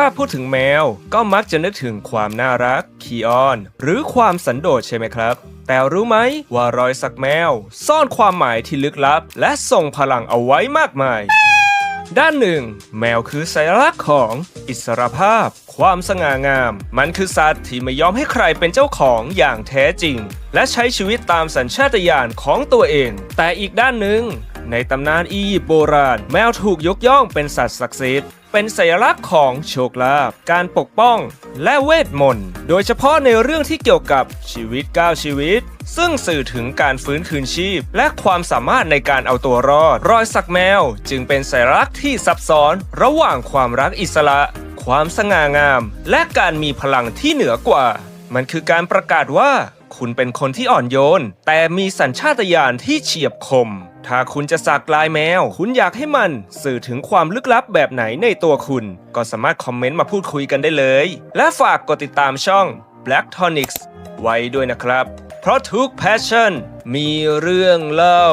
ถ้าพูดถึงแมวก็มักจะนึกถึงความน่ารักขี้อ้อน หรือความสันโดษใช่ไหมครับ แต่รู้ไหมว่ารอยสักแมว ซ่อนความหมายที่ลึกลับ และส่งพลังเอาไว้มากมาย ด้านหนึ่ง แมวคือสัญลักษณ์ของอิสรภาพ ความสง่างาม มันคือสัตว์ที่ไม่ยอมให้ใครเป็นเจ้าของอย่างแท้จริง และใช้ชีวิตตามสัญชาตญาณของตัวเอง แต่อีกด้านหนึ่ง ในตำนานอียิปต์โบราณ แมวถูกยกย่องเป็นสัตว์ศักดิ์สิทธิ์เป็นสัญลักษณ์ของโชคลาภการปกป้อง และเวทมนต์โดยเฉพาะในเรื่องที่เกี่ยวกับชีวิตก้าวชีวิต ซึ่งสื่อถึงการฟื้นคืนชีพ และความสามารถในการเอาตัวรอด รอยสักแมวจึงเป็นสัญลักษณ์ที่ซับซ้อน ระหว่างความรักอิสระ ความสง่างาม และการมีพลังที่เหนือกว่า มันคือการประกาศว่าคุณเป็นคนที่อ่อนโยน แต่มีสัญชาตญาณที่เฉียบคม ถ้าคุณจะสักลายแมว คุณอยากให้มันสื่อถึงความลึกลับแบบไหนในตัวคุณ ก็สามารถคอมเมนต์มาพูดคุยกันได้เลย และฝากกดติดตามช่อง Black Tonics ไว้ด้วยนะครับ เพราะทุก passion มีเรื่องเล่า